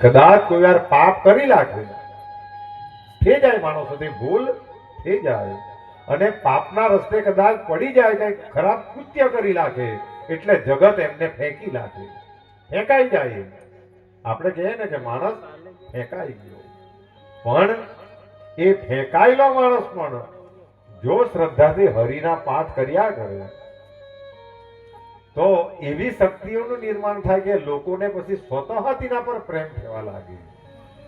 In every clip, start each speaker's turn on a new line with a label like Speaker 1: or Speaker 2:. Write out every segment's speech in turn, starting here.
Speaker 1: કદાચ કોઈ વાર પાપ કરી નાખે. થઈ જાય માણસોથી ભૂલ થઈ જાય. અને પાપના રસ્તે કદાચ પડી જાય કઈ ખરાબ કૃત્ય કરી નાખે, એટલે જગત એમને ફેંકી નાખે. ફેંકાઈ જાય. આપણે કહીએ ને કે માણસ ફેંકાઈ ગયો. પણ એ ફેંકાયેલો માણસ પણ જો શ્રદ્ધાથી હરિના પાઠ કર્યા કરે તો એવી શક્તિઓનું નિર્માણ થાય કે લોકોને પછી સ્વતઃ તેના પર પ્રેમ થવા લાગે.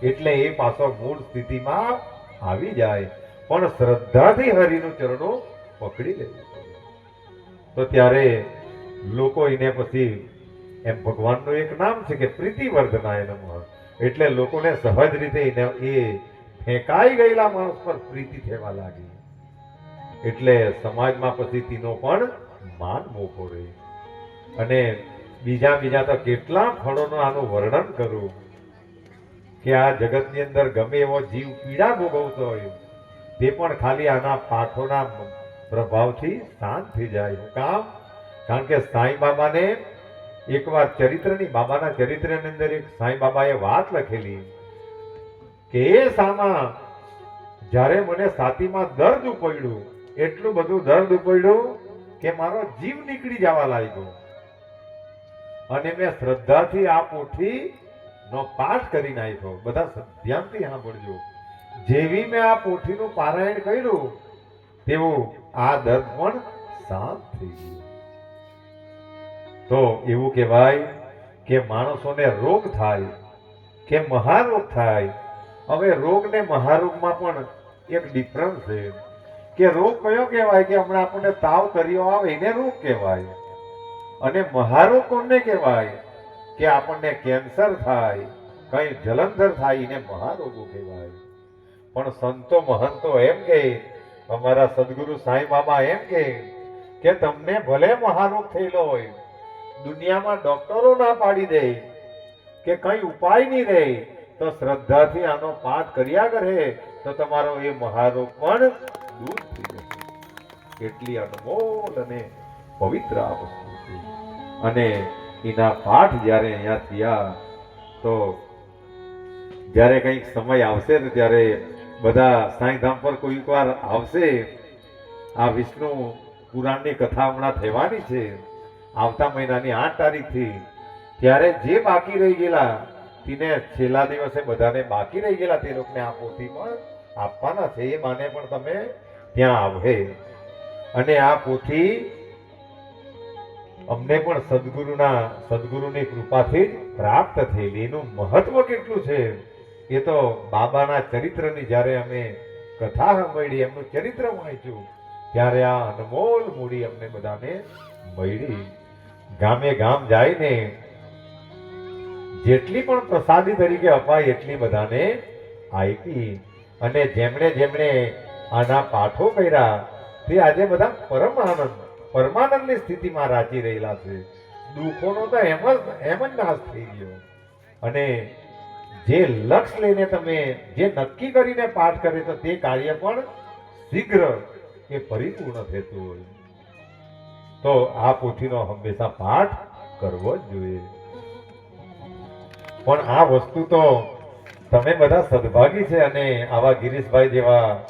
Speaker 1: એટલે એ પાછો મૂળ સ્થિતિમાં આવી જાય. પણ શ્રદ્ધાથી હરિનું ચરણો પકડી લેવું તો ત્યારે લોકો એને પછી એમ ભગવાનનું એક નામ છે કે પ્રીતિવર્ધનાય નમઃ. એટલે લોકોને સહજ રીતે એને એ ફેંકાઈ ગયેલા માણસ પર પ્રીતિ થવા લાગી. એટલે સમાજમાં પછી તેનો પણ માન મોકો રહે. અને બીજા બીજા તો કેટલા ફળોનું આનું વર્ણન કરું કે આ જગતની અંદર ગમે એવો જીવ પીડા ભોગવતો હોય, તે પણ ખાલી આના પાઠોના પ્રભાવથી શાંત થઈ જાય. કામ, કારણ કે સાંઈ બાબાને એકવાર ચરિત્રની, બાબાના ચરિત્રની અંદર એક સાંઈ બાબાએ વાત લખેલી કે, એ સામા, જ્યારે મને સાતીમાં દર્દ ઉપડ્યું, એટલું બધું દર્દ ઉપડ્યું કે મારો જીવ નીકળી જવા લાગ્યો. અને મેં શ્રદ્ધાથી આ પોથી નો પાઠ કરી નાખ્યો બધા ધ્યાનથી સાંભળજો. જેવી મેં આ પોથીનું પારાયણ કર્યું તેવું આ દર્દ પણ શાંત થઈ ગયું. તો એવું કહેવાય કે માણસોને રોગ થાય, કે મહારોગ થાય. હવે રોગ ને મહારોગમાં પણ એક ડિફરન્સ છે કે રોગ કયો કહેવાય? કે હમણાં આપણને તાવ કર્યો આવે એને રોગ કહેવાય. અને મહારોગ કોને કહેવાય? કે આપણને કેન્સર થાય, કઈ જલંધર થાય, એને મહારોગો કહેવાય. પણ સંતો મહંતો એમ કે, અમારા સદગુરુ સાંઈ બાબા એમ કે કે તમને ભલે મહારોગ થયેલો હોય, દુનિયામાં ડોક્ટરો ના પાડી દે, કે કઈ ઉપાય નહીં રહે, તો શ્રદ્ધાથી આનો પાઠ કર્યા કરે, તો તમારો એ મહારોગ પણ દૂર થઈ જશે. એટલી અનમોલ અને પવિત્ર આ વસ્તુ. છે અને એના પાઠ જ્યારે અહીંયા થયા, તો જ્યારે કંઈક સમય આવશે ને ત્યારે બધા સાંઈધામ પર કોઈક વાર આવશે, આ વિષ્ણુ પુરાણની કથા હમણાં થવાની છે, આવતા મહિનાની આઠ તારીખથી, ત્યારે જે બાકી રહી ગયેલા, તેને છેલ્લા દિવસે બધાને બાકી રહી ગયેલા તે લોકોને આ પોથી પણ આપવાના છે, એ માને પણ તમે ત્યાં આવે અને આ પોથી અમને પણ સદગુરુના, સદગુરુની કૃપાથી જ પ્રાપ્ત થયેલી. એનું મહત્વ કેટલું છે? એ તો બાબાના ચરિત્રની જ્યારે અમે કથા સાંભળી, એમનું ચરિત્ર વાંચ્યું, ત્યારે આ અનમોલ મૂડી અમને બધાને મળી. ગામે ગામ જઈને જેટલી પણ પ્રસાદી તરીકે અપાય, એટલી બધાને આપી. અને જેમણે જેમણે આના પાઠો કર્યા, તે આજે બધા પરમ આનંદ પરમાનંદની સ્થિતિમાં રાચી રહેલા છે. દુઃખોનો તો એમ જ એમ જ નાશ થઈ ગયો. અને જે લક્ષ્ય લઈને તમે જે નક્કી કરીને પાઠ કરે તો તે કાર્ય પણ શીઘ્ર એ પરિપૂર્ણ થતું હોય. તો આ પોથીનો હંમેશા પાઠ કરવો જ જોઈએ. પણ આ વસ્તુ તો તમે બધા સદભાગી છે અને આવા ગિરીશભાઈ જેવા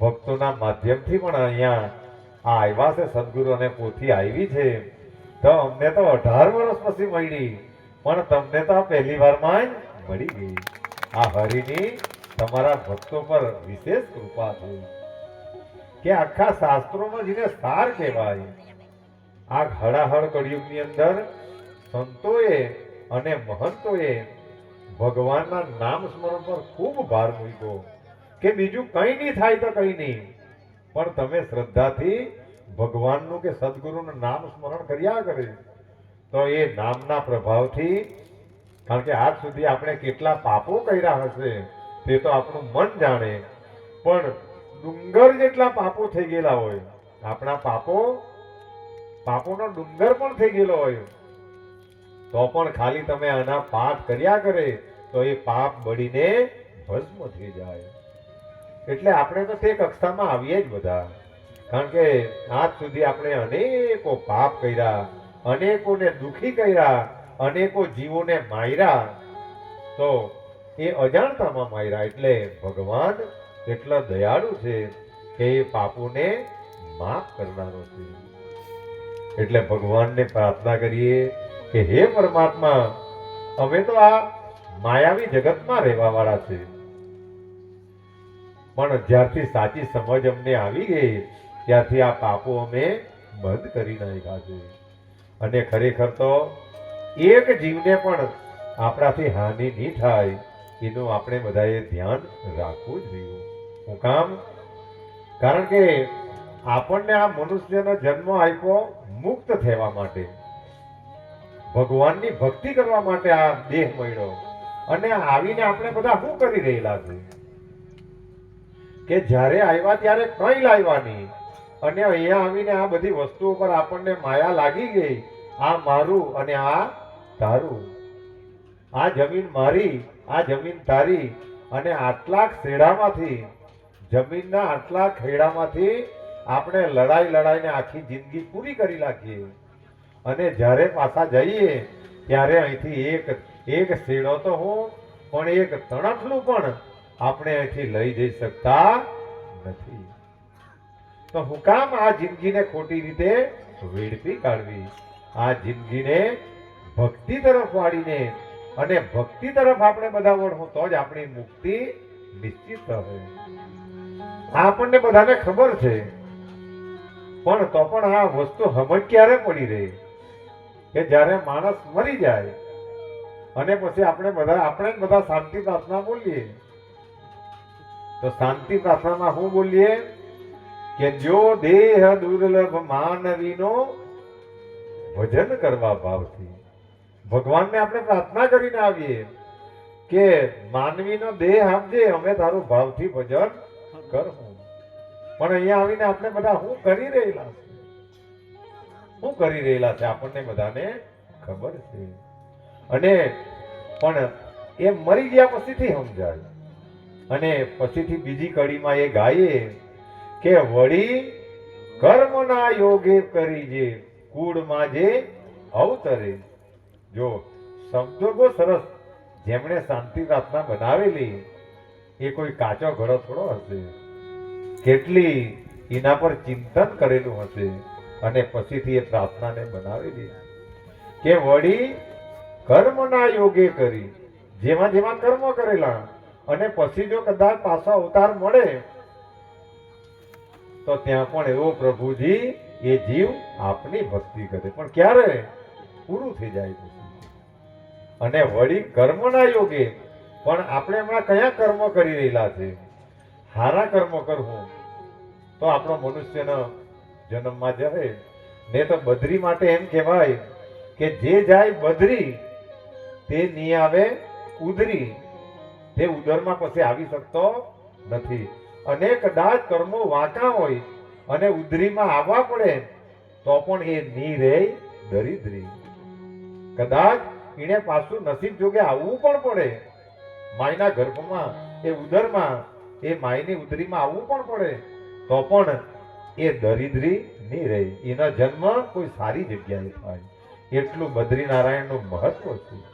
Speaker 1: ભક્તોના માધ્યમથી પણ અહીંયા આવ્યા છે સદગુરુને પોથી આવી છે. તો અમને તો અઢાર વર્ષ પછી મળી, પણ તમને તો પહેલી વારમાં જ મળી ગઈ. આ હરિની તમારા ભક્તો પર વિશેષ કૃપા થઈ. કે આખા શાસ્ત્રોમાં જેને સાર કહેવાય. આ હળાહળ કળિયુગની અંદર સંતોએ અને મહંતોએ ભગવાનના નામ સ્મરણ પર ખૂબ ભાર મૂક્યો. કે બીજું કંઈ નહીં થાય તો કંઈ નહીં. પણ તમે શ્રદ્ધાથી ભગવાનનું કે સદગુરુનું નામ સ્મરણ કર્યા કરે. તો એ નામના પ્રભાવથી, કારણ કે આજ સુધી આપણે કેટલા પાપો કર્યા હશે, તે તો આપણું મન જાણે. પણ ડુંગર જેટલા પાપો થઈ ગયેલા હોય, આપણા પાપો, પાપોનો ડુંગર પણ થઈ ગયેલો હોય, તો પણ ખાલી તમે આના પાપ કર્યા કરે, તો એ પાપ બળીને ભસ્મ થઈ જાય. એટલે આપણે તો તે કક્ષામાં આવીએ જ બધા. કારણ કે આજ સુધી આપણે અનેકો પાપ કર્યા, અનેકોને દુખી કર્યા, અનેકો જીવોને માર્યા. તો એ અજાણતામાં માર્યા એટલે ભગવાન એટલા દયાળુ છે કે એ પાપોને માફ કરનારો છે. એટલે ભગવાનને પ્રાર્થના કરીએ કે હે પરમાત્મા અમે તો આ માયાવી જગતમાં રહેવા વાળા છે. પણ જ્યારથી સાચી સમજ અમને આવી ગઈ, ત્યારથી આ પાપો અમે બંધ કરી નાખ્યા છે. અને ખરેખર તો એક જીવને પણ આપણાથી હાનિ નહીં થાય, એનું આપણે બધાએ ધ્યાન રાખવું જોઈએ. હું કામ? કારણ કે આપણને આ મનુષ્યનો જન્મ આપ્યો મુક્ત થવા માટે. ભગવાનની ભક્તિ કરવા માટે આ દેહ મળ્યો. અને આવીને આપણે બધા શું કરી રહેલા છે? કે જ્યારે આવ્યા ત્યારે કઈ લાવવાની અને અહીંયા આવીને આ બધી વસ્તુઓ પર આપણને માયા લાગી ગઈ. આ મારું અને આ તારું. આ જમીન મારી, આ જમીન તારી અને આટલા શેડામાંથી જમીનના આટલા ખેડામાંથી આપણે લડાઈ લડાઈને આખી જિંદગી પૂરી કરી નાખીએ. અને જ્યારે પાછા જઈએ, ત્યારે અહીંથી એક એક શેડો તો હું, પણ એક તણખલું પણ આપણે અહીંથી લઈ જઈ શકતા નથી. તો હું કામ આ જિંદગીને ખોટી રીતે વેડફી કાઢવી. આ જિંદગીને ભક્તિ તરફ વાળીને અને ભક્તિ તરફ આપણે બધા વળવું તો જ આપણી મુક્તિ નિશ્ચિત આ આપણને બધાને ખબર છે. પણ તો પણ આ વસ્તુ સમજ ક્યારે પડી રહે? કે જ્યારે માણસ મરી જાય અને પછી આપણે બધા આપણે બધા શાંતિ પ્રાર્થના બોલીએ. તો શાંતિ પ્રાર્થનામાં શું બોલીએ કે જો દેહ દુર્લભ માનવીનો ભજન કરવા ભાવથી ભગવાનને આપણે પ્રાર્થના કરીને આવીએ કે માનવીનો દેહ આપજે, અમે તારું ભાવથી ભજન કરવું પણ અહીંયા આવીને આપણે બધા શું કરી રહેલા છે? શું કરી રહેલા છે આપણને બધાને ખબર છે. અને પણ એ મરી ગયા પછીથી સમજાય. અને પછીથી બીજી કડીમાં એ ગાઈએ કે વળી કર્મના યોગે કરી જે કુળમાં જે અવતરે. જો શબ્દો સરસ જેમણે શાંતિ પ્રાર્થના બનાવેલી, એ કોઈ કાચો ઘડો થોડો હશે. કેટલી એના પર ચિંતન કરેલું હશે અને પછીથી એ પ્રાર્થનાને બનાવેલી. કે વળી કર્મના યોગે કરી, જેમાં જેમાં કર્મ કરેલા અને પછી જો કદાચ પાછો અવતાર મળે, તો ત્યાં પણ એવો પ્રભુજી એ જીવ આપની ભક્તિ કરે. પણ ક્યારે? પૂરું થઈ જાય અને વળી કર્મના યોગે. પણ આપણે હમણાં કયા કર્મ કરી રહેલા છે? હારા કર્મ કરવું. તો આપણો મનુષ્યનો જન્મમાં જાય ને તો બદ્રી માટે એમ કહેવાય કે જે જાય બદ્રી, તે નહીં આવે ઉદરી. તે ઉદરમાં પછી આવી શકતો નથી. અને કદાચ કર્મો વાંકા હોય અને ઉદરીમાં આવવા પડે, તો પણ એ ની રે દરિદ્રી. કદાચ એને પાછું નસીબ જોગે આવવું પણ પડે. માયના ગર્ભમાં એ ઉદરમાં, એ માયની ઉદરીમાં આવવું પણ પડે, તો પણ એ દરિદ્રી નહીં રહે એનો જન્મ કોઈ સારી જગ્યાએ થાય. એટલું બદ્રીનારાયણનું મહત્વ છે.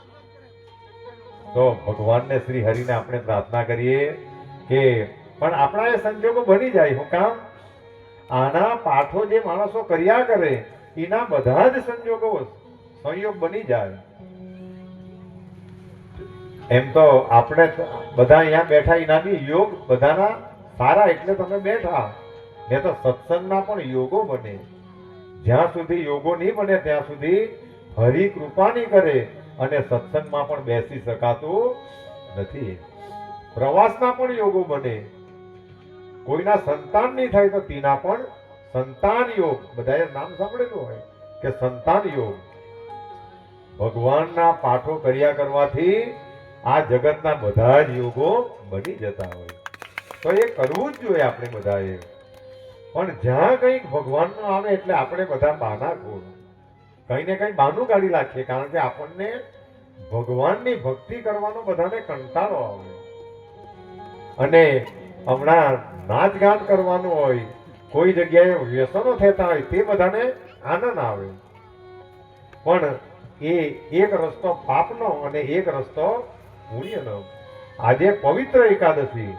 Speaker 1: તો ભગવાનને શ્રી હરિને આપણે પ્રાર્થના કરીએ કે પણ આપણા એ સંજોગો બની જાય, હું કામ? આના પાઠો જે માણસો કર્યા કરે, એના બધા જ સંજોગો સંયોગ બની જાય. એમ તો આપણે બધા અહીંયા બેઠા, એના બી યોગ બધાના સારા, એટલે તમે બેઠા. ને તો સત્સંગના પણ યોગો બને. જ્યાં સુધી યોગો નહીં બને, ત્યાં સુધી હરિ કૃપા નહીં કરે. અને સત્સંગમાં પણ બેસી શકાતું નથી. પ્રવાસના પણ યોગો બને. કોઈના સંતાન નહીં થાય તો તેના પણ સંતાન યોગ. બધાએ નામ સાંભળેલું હોય કે સંતાન યોગ. ભગવાનના પાઠો કર્યા કરવાથી આ જગતના બધા જ યોગો બની જતા હોય. તો એ કરવું જ જોઈએ આપણે બધાએ. પણ જ્યાં કંઈક ભગવાનનું આવે એટલે આપણે બધા બાના ખોર કંઈ ને કંઈ બહાનું કાઢી રાખીએ કારણ કે આપણને ભગવાનની ભક્તિ કરવાનો બધાને કંટાળો આવે. અને હમણાં નાચ ગાન કરવાનું હોય, કોઈ જગ્યાએ વ્યસનો થતા હોય, તે બધાને આનંદ આવે. પણ એ એક રસ્તો પાપનો અને એક રસ્તો પુણ્યનો. આજે પવિત્ર એકાદશી.